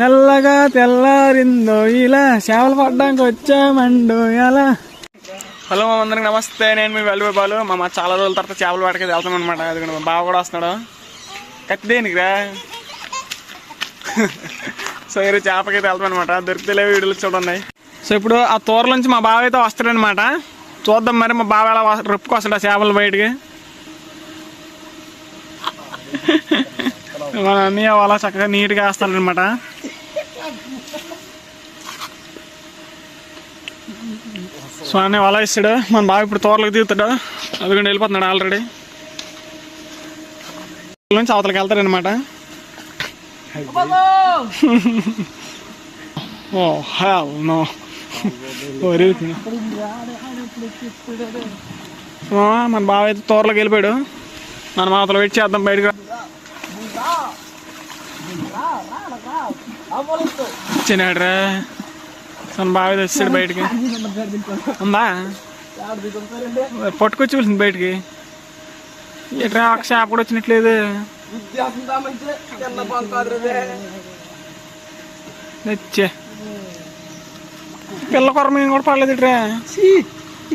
మెల్లగా తెల్లారిందో ఇలా చేపలు పడ్డానికి వచ్చామండు ఎలా? హలో మా అందరికి నమస్తే నేను మీ వెళ్ళిపోయి బాలు. మా చాలా రోజుల తర్వాత చేపలు పడకైతే వెళ్తాం అనమాట అది మా బావ కూడా వస్తున్నాడు. కత్తి దేనికి రా? సో ఈరోజు చేపకైతే వెళ్తాం అనమాట దొరికితే వీడియోలు చూడండి. సో ఇప్పుడు ఆ తోర నుంచి మా బావ అయితే వస్తాడనమాట చూద్దాం మరి మా బావ ఎలా రొప్పుకు రొప్పుకొస్తాడు ఆ చేపలు బయటికి. మన అన్నయ్య అలా చక్కగా నీట్గా వేస్తాడనమాట సో అన్నయ్య వల ఇస్తాడు? మన బావ ఇప్పుడు తోరలకు దిగుతాడు? అదిగోండి వెళ్ళిపోతున్నాడు ఆల్రెడీ నుంచి అవతలకి వెళ్తాడనమాట ఓ హెల్ నో ఓరి మన బావ అయితే తోరలోకి వెళ్ళిపోయాడు. మనం అవతల వెయిట్ చేద్దాం బయటకు వచ్చినాడురా? తను బాగా తెచ్చాడు బయటికి. ఉందా? పట్టుకొచ్చి వెళ్తుంది బయటికి. ఎట్రా ఒక షాప్ కూడా వచ్చినట్లేదు? పిల్ల కొర కూడా పడలేదు ఇట్రా